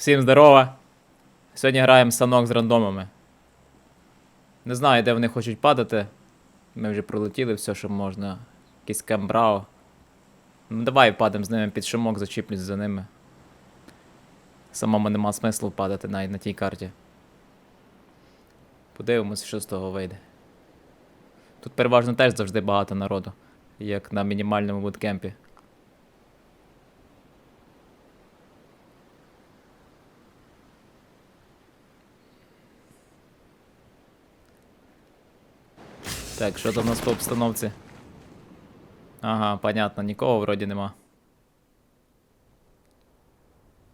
Всім здорово! Сьогодні граємо санок з рандомами. Не знаю, де вони хочуть падати. Ми вже пролетіли все, що можна. Якийсь кембрау. Ну давай падемо з ними під шумок, зачіплюсь за ними. Самому нема смислу падати навіть на тій карті. Подивимось, що з того вийде. Тут переважно теж завжди багато народу, як на мінімальному буткемпі. Так, що там у нас по обстановці? Ага, понятно, нікого вроді нема.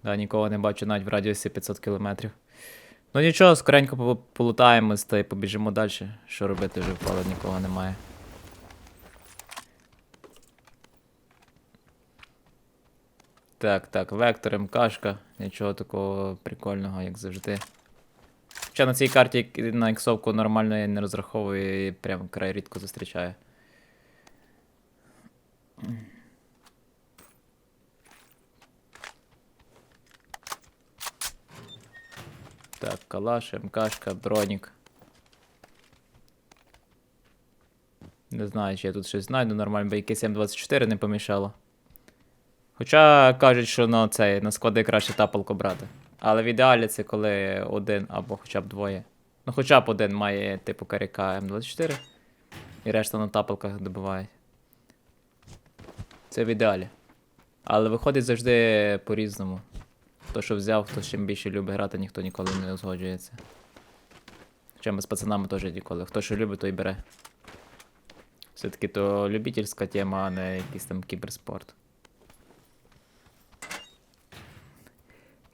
Да, нікого не бачу навіть в радіусі 500 кілометрів. Ну нічого, скоренько полутаємось та й побіжимо далі. Що робити вже впало, нікого немає. Так, так, вектор, МКшка. Нічого такого прикольного, як завжди. Хоча на цій карті на іксовку нормально я не розраховую і прям край рідко зустрічаю. Так, калаш, МКшка, бронік. Не знаю, чи я тут щось знайду нормально, бо якийсь М24 не помішало. Хоча кажуть, що на цей, на склади краще тапалку брати. Але в ідеалі це коли один або хоча б двоє. Ну хоча б один має типу каріка М24, і решта на тапалках добивають. Це в ідеалі. Але виходить завжди по-різному. Хто що взяв, хто чим більше любить грати, ніхто ніколи не узгоджується. Хоча ми з пацанами теж ніколи. Хто що любить, той бере. Все-таки то любительська тема, а не якийсь там кіберспорт.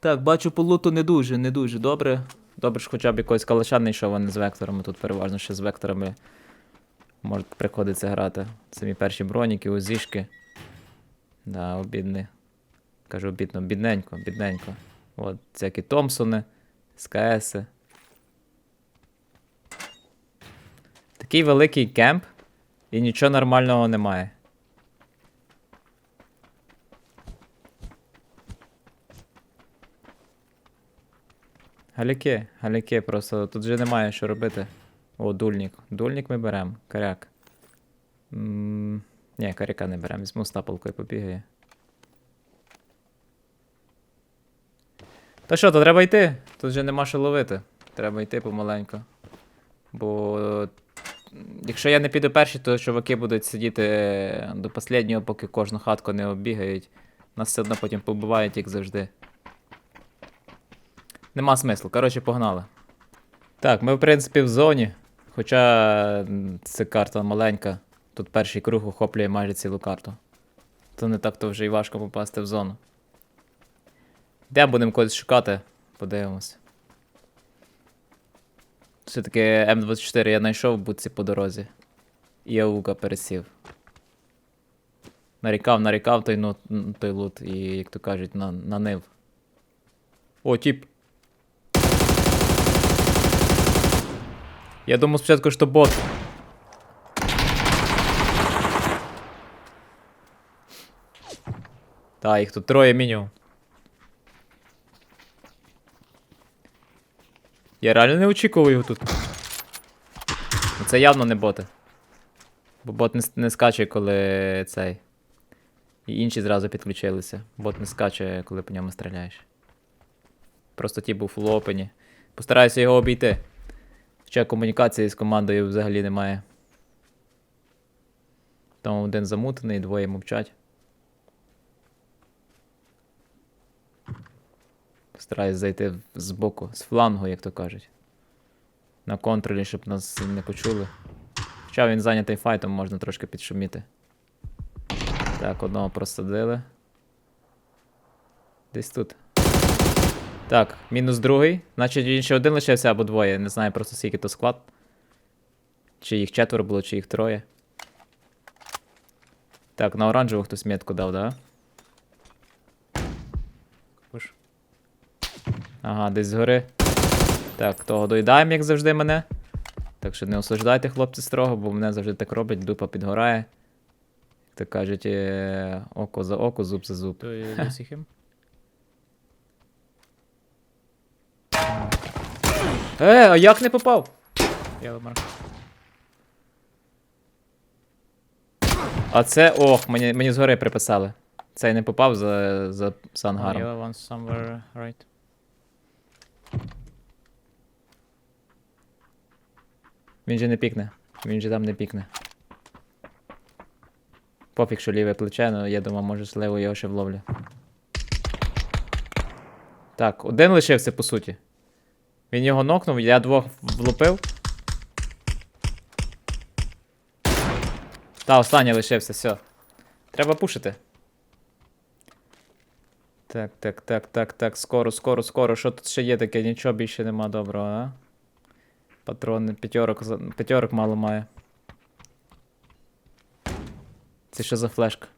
Так, бачу по луту не дуже, не дуже добре. Добре ж хоча б якогось калаша не йшов, а не з векторами. Тут переважно ще з векторами може приходиться грати. Самі перші броніки, узішки. Да, обідний. Кажу обідно, бідненько, бідненько. От, всякі Томпсони, СКСи. Такий великий кемп, і нічого нормального немає. Галяки, галяки, просто тут вже немає що робити. О, дульник. Дульник ми беремо. Коряк. М, Ні, коряка не беремо. Візьму стапалкою побігає. Та що, то треба йти. Тут вже нема що ловити. Треба йти помаленьку. Бо якщо я не піду перший, то чуваки будуть сидіти до останнього, поки кожну хатку не оббігають. Нас все одно потім побивають, як завжди. Нема смислу. Коротше, погнали. Так, ми в принципі в зоні. Хоча це карта маленька. Тут перший круг охоплює майже цілу карту. То не так то вже і важко попасти в зону. Де будемо когось шукати? Подивимось. Все-таки М24 я знайшов в будці по дорозі. І аука пересів. Нарікав, нарікав той, ну, той лут і, як то кажуть, на, нанив. О, тип. Я думав спочатку, що бот. Та, їх тут троє мінімум. Я реально не очікував його тут. Ну, Це явно не боти. Бо бот не, не скаче, коли цей. І інші зразу підключилися. Бот не скаче, коли по ньому стріляєш. Просто ті був в опені. Постараюся його обійти. Хоча комунікації з командою взагалі немає. Там один замутений, двоє мовчать. Стараюсь зайти з боку, з флангу, як то кажуть. На контролі, щоб нас не почули. Хоча він зайнятий файтом, можна трошки підшуміти. Так, одного просадили. Десь тут. Так, мінус другий. Значить він ще один лишився або двоє. Не знаю просто скільки то склад. Чи їх четверо було, чи їх троє. Так, на оранжеву хтось метку дав, да? Ага, десь згори. Так, того доїдаємо, як завжди, мене. Так що не осуждайте, хлопці, строго, бо мене завжди так роблять, дупа підгорає. Як то кажуть, е, око за око, зуб за зуб. То є Е, а як не попав? Yellow mark. А це. Ох, мені, мені згори приписали. Цей не попав за, за, за ангаром. yellow one somewhere right. Він же не пікне. Він же там не пікне. Пофіг, що ліве плече, але я думаю, може з левою його ще вловлю. Так, один лишився, по суті. Він його нокнув, я двох влупив. Та, останній лишився, все. Треба пушити. Так, так, так, так, так, скоро, скоро, скоро. Що тут ще є таке? Нічого більше нема доброго, а? Патрони, п'ятерок, п'ятерок мало має. Це що за флешка?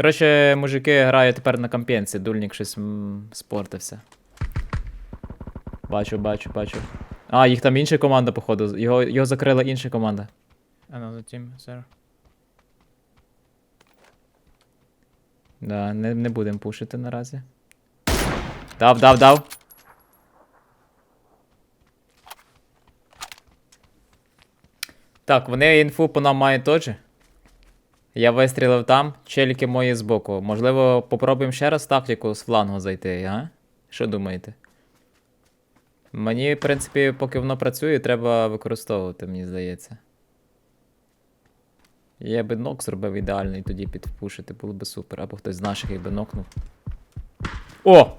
Коротше, мужики грають тепер на камп'єнці, дульник щось спортився. Бачу, бачу, бачу. А, їх там інша команда, походу. Його, його закрила інша команда. Another team there. Да, не, не будемо пушити наразі. Дав, дав, дав. Так, вони інфу по нам мають теж. Я вистрілив там, челіки мої збоку. Можливо, попробуємо ще раз тактику з флангу зайти, а? Що думаєте? Мені, в принципі, поки воно працює, треба використовувати, мені здається. Я би нок зробив ідеальний тоді підпушити, було би супер. Або хтось з наших їх би нокнув. О!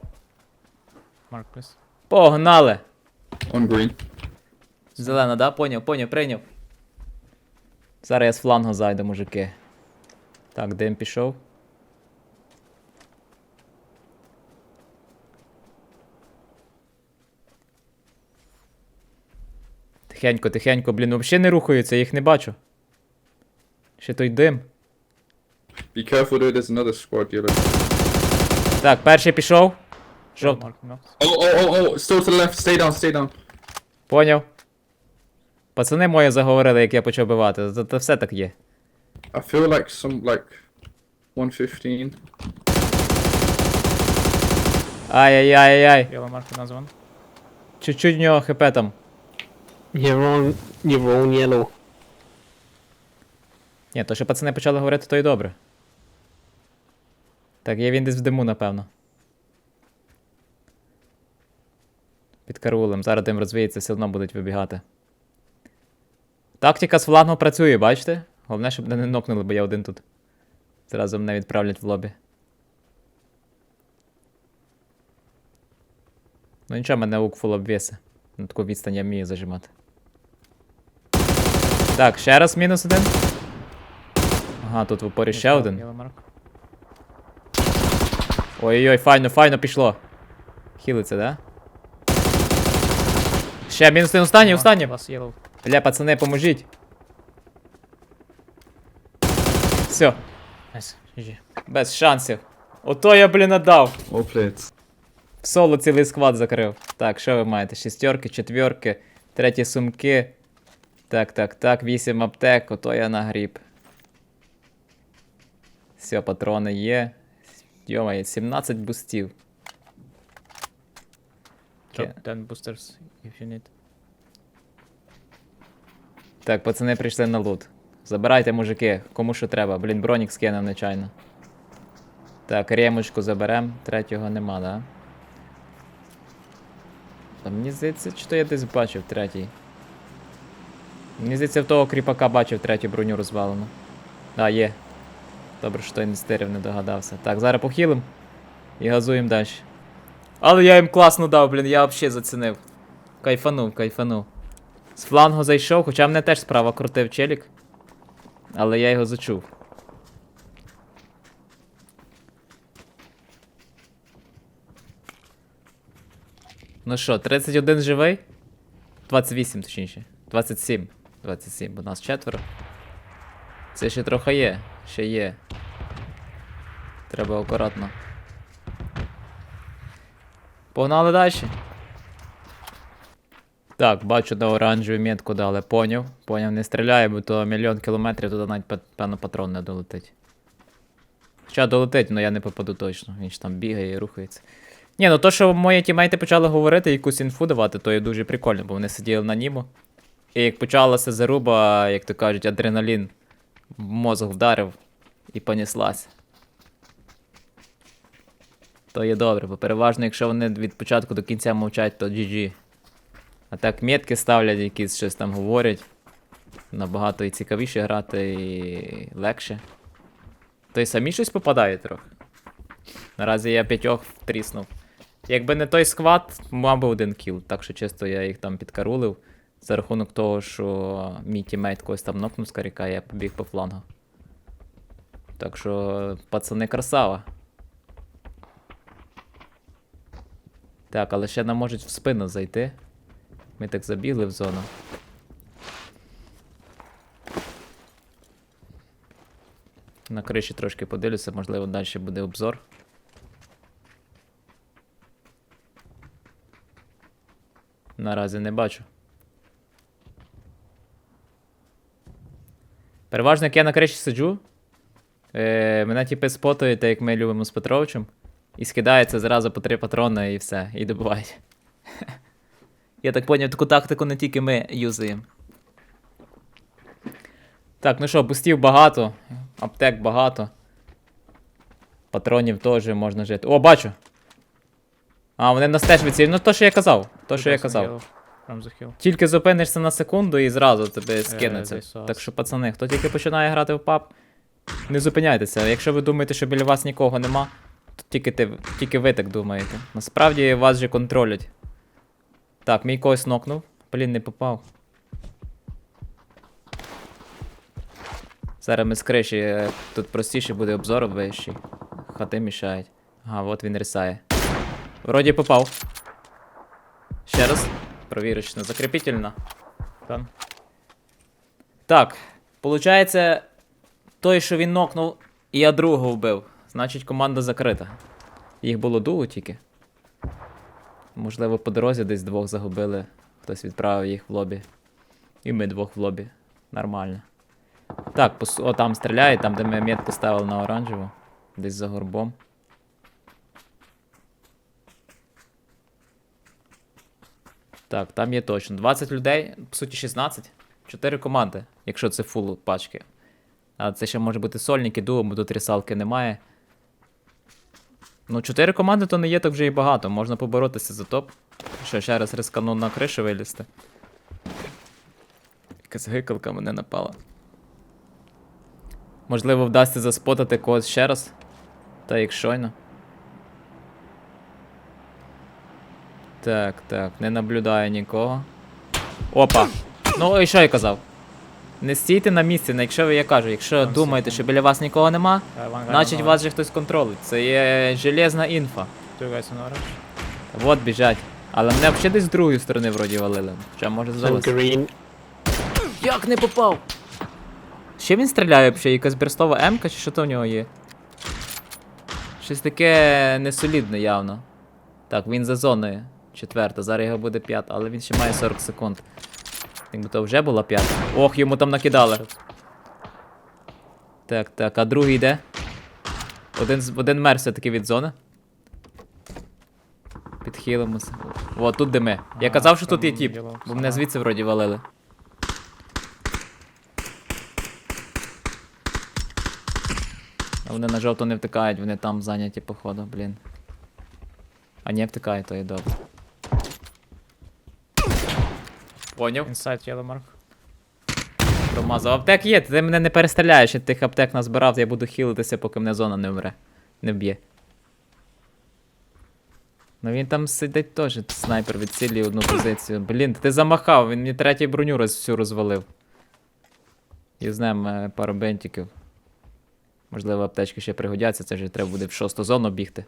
Please. Погнали! On green. Зелена, да? Поняв, поняв, прийняв. Зараз я з флангу зайду, мужики. Так, дим пішов. Тихенько, тихенько, блін, взагалі не рухаються, я їх не бачу. Ще той дим. Be careful, dude. There's another squad, yellow. Так, перший пішов. Жовт. Oh, oh, oh, oh. Still to the left. Stay down, stay down. Поняв. Пацани мої заговорили, як я почав бивати. Це все так є. I feel like some, like, 115. Ай-яй-яй-яй. Yellow mark another one. Чуть-чуть в нього хп там. You're on, you're on yellow. Ні, то що пацани почали говорити, то й добре. Так, є він десь в диму, напевно. Під караулем. Зараз дим розвіється, все одно будуть вибігати. Тактика з флангу працює, бачите? Головне, щоб мене не нокнули, бо я один тут. Зразу мене відправлять в лобі. Ну нічого, мене лук фул обвіси. На таку відстань я вмію зажимати. Так, ще раз мінус один. Ага, тут в упорі ще один. Yellow mark. Ой-ой, файно, файно пішло. Хілиться, да? Ще мінус один останній, останній. Бля, пацани, поможіть. Все, без шансів. Ото я, блін, надав. Played. В соло цілий склад закрив. Так, що ви маєте? Шістерки, четверки, треті сумки. Так, так, так, вісім аптек, ото я нагріб. Все, патрони є. Йомає, 17 бустів. Drop 10 boosters if you need. Так, пацани прийшли на лут. Забирайте, мужики, кому що треба. Блін, бронік скинув нечайно. Так, ремочку заберем. Третього нема, да? А мені здається, чи то я десь бачив третій. Мені здається, в того кріпака бачив третю броню розвалену. А, є. Добре, що той не стирив, не догадався. Так, зараз похилим і газуємо далі. Але я їм класно дав, блін, я взагалі зацінив. Кайфанув, кайфанув. З флангу зайшов, хоча мене теж справа крутив челік. Але я його зачув. Ну що, 31 живий? 28, точніше. 27. 27, бо нас четверо. Це ще трохи є. Ще є. Треба акуратно. Погнали далі. Так, бачу, на оранжеву метку дали. Поняв. Поняв, не стріляє, бо то мільйон кілометрів туди навіть певно патрон не долетить. Хоча долетить, але я не попаду точно. Він ж там бігає і рухається. Ні, ну то, що мої тімейти почали говорити, якусь інфу давати, то є дуже прикольно, бо вони сиділи на німу. І як почалася заруба, як то кажуть, адреналін в мозок вдарив і понеслась. То є добре, бо переважно, якщо вони від початку до кінця мовчать, то GG. А так метки ставлять, якісь щось там говорять. Набагато і цікавіше грати, і легше. То й самі щось попадає трохи. Наразі я п'ятьох втріснув. Якби не той сквад, би один кіл. Так що чисто я їх там підкарулив. За рахунок того, що мій тімейт когось там нокнув з каріка, я побіг по флангу. Так що, пацани, красава. Так, але ще нам можуть в спину зайти. Ми так забігли в зону. На криші трошки подивлюся, можливо, далі буде обзор. Наразі не бачу. Переважно, як я на криші сиджу, е, мене типи спотують, так як ми любимо з Петровичем, і скидається зразу по три патрони і все, і добивають. Я так поняв, таку тактику не тільки ми юзаємо. Так, ну що, бустів багато, аптек багато. Патронів теж можна жити. О, бачу! А, вони нас теж відсілюють. Ну то, що я казав. То, що я казав. Тільки зупинишся на секунду і зразу тебе скинеться. Так що, пацани, хто тільки починає грати в паб, не зупиняйтеся. Якщо ви думаєте, що біля вас нікого нема, то тільки, ти, тільки ви так думаєте. Насправді вас же контролять. Так, мій когось нокнув. Блін, не попав. Зараз ми з криші, е, тут простіше буде обзор вищий. Хати мішають. Ага, от він рисає. Вроді попав. Ще раз. Провірочно. Закріпітельно. Done. Так, получається, той, що він нокнув, і я другого вбив. Значить, команда закрита. Їх було дуго тільки. Можливо, по дорозі десь двох загубили. Хтось відправив їх в лобі. І ми двох в лобі. Нормально. Так, пос... о, там стріляють, там, де ми метку ставили на оранжеву. Десь за горбом. Так, там є точно. 20 людей, по суті, 16. 4 команди, якщо це фул пачки. А це ще може бути сольники, дуо, бо тут рісалки немає. Ну, 4 команди то не є так вже і багато. Можна поборотися за топ. Що, ще раз рискану на кришу вилізти. Якась гикалка мене напала. Можливо, вдасться заспотати когось ще раз. Та як щойно. Так, так, не наблюдаю нікого. Опа! Ну і що я казав? Не стійте на місці, якщо ви я кажу, якщо Там думаєте, що біля вас нікого нема, значить вас же хтось контролить. Це є железна інфа. orange. Two guys on orange. От біжать. Але мене взагалі десь з другої сторони вроді валили. Хоча може здалося. Як не попав? Ще він стріляє взагалі, якась берстова М-ка чи що то в нього є? Щось таке несолідне явно. Так, він за зоною. Четверта, зараз його буде п'ята, але він ще має 40 секунд. Якби то вже була п'ята. Ох, йому там накидали. Так, так, а другий йде? Один, один мер все-таки від зони. Підхилимося. О, тут де ми. Я казав, що тут є тіп, бо мене звідси вроді валили. А вони на жовто не втикають, вони там зайняті, походу, блін. А не втикають, то і добре. Поняв? Inside yellow mark. Промазав. Аптек є, ти мене не перестріляєш, я тих аптек назбирав, я буду хілитися, поки мене зона не вмре. Не вб'є. Ну він там сидить теж, снайпер відцілює одну позицію. Блін, ти замахав, він мені третю броню роз, всю розвалив. Юзнем е, пару бентиків. Можливо, аптечки ще пригодяться, це вже треба буде в шосту зону бігти.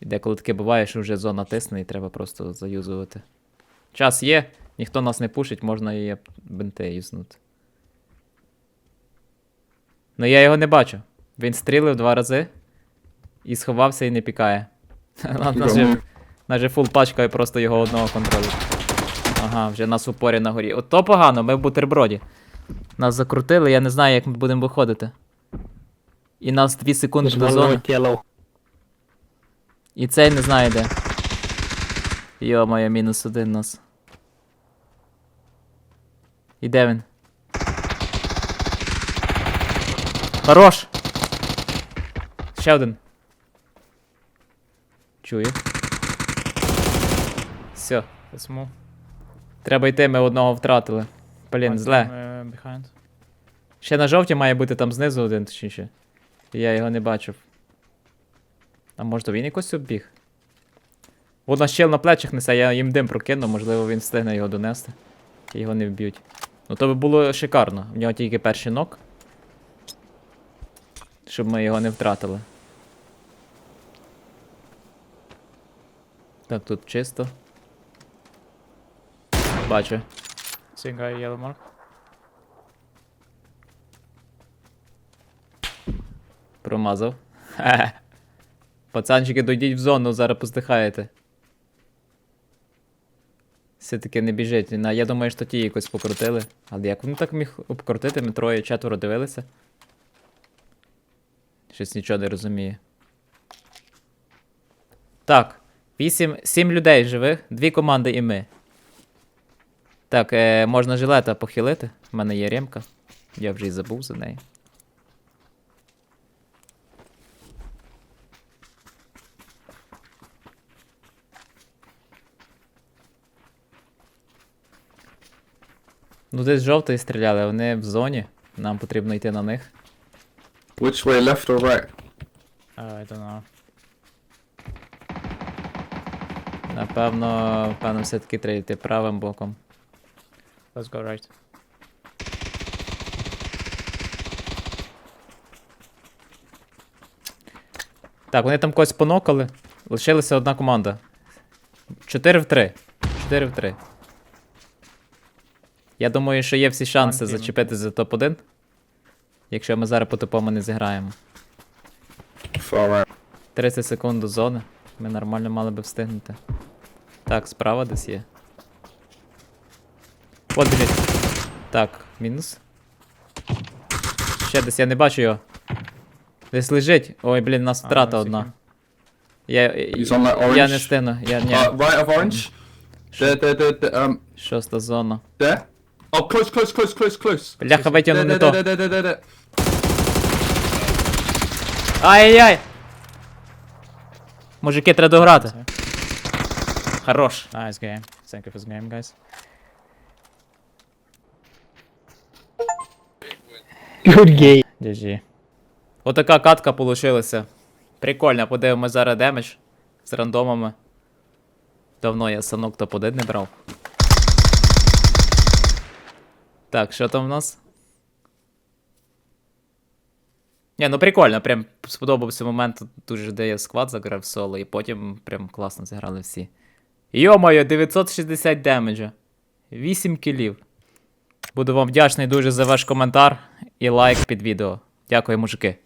І деколи таке буває, що вже зона тисне і треба просто заюзувати. Час є, ніхто нас не пушить, можна і ап- бенти юзнути. Ну я його не бачу. Він стрілив два рази і сховався і не пікає. Нас же, нас же фул пачка і просто його одного контролює. Ага, вже нас упорі на горі. От то погано, ми в бутерброді. Нас закрутили, я не знаю, як ми будемо виходити. І нас 2 секунди до зони. І цей не знає де. Йо-моє, мінус один нас. І де він? Хорош! Ще один. Чую. Все. Move. Треба йти, ми одного втратили. Блін, зле. behind. Ще на жовті має бути там знизу один, точніше. Я його не бачив. А може то він якось? От нас щел на плечах несе, я їм дим прокину, можливо він встигне його донести. І його не вб'ють. Ну то би було шикарно. В нього тільки перший нок. Щоб ми його не втратили. Так, тут чисто. Бачу. See guy yellow mark. Промазав. Пацанчики, дойдіть в зону, зараз поздихаєте. Все-таки не біжить. Я думаю, що ті якось покрутили. Але як вони так міг обкрутити? Ми троє четверо дивилися. Щось нічого не розумію. Так. Вісім, сім людей живих, дві команди і ми. Так, е, можна жилета похилити. У мене є ремка. Я вже й забув за неї. Ну, десь жовтий стріляли, вони в зоні. Нам потрібно йти на них. Which way, left or right? Uh, I don't know. Напевно, напевно, все-таки треба йти правим боком. Let's go right. Так, вони там когось понокали. Лишилася одна команда. 4 в 3. 4 в 3. Я думаю, що є всі шанси зачепити за топ-1. Якщо ми зараз по топому не зіграємо. 30 секунд до зони. Ми нормально мали би встигнути. Так, справа десь є. От біжить. Так, мінус. Ще десь я не бачу його. Десь лежить. Ой, блін, у нас втрата одна. Я, я не встигну. Я, ні. Uh, right of orange. Шоста зона. there. Oh, close, close, close, close, close. Бляха, витягну не то. there. Ай-яй-яй! Мужики, треба дограти. Хорош. Nice game. Thank you for the game, guys. Good game. GG. Отака катка получилася. Прикольно, подивимось зараз демедж з рандомами. Давно я санок топ-1 не брав. Так, що там в нас? Ні, ну прикольно, прям сподобався момент, дуже де я сквад заграв соло, і потім прям класно зіграли всі. Йо-моє, 960 демеджа. 8 кілів. Буду вам вдячний дуже за ваш коментар і лайк під відео. Дякую, мужики.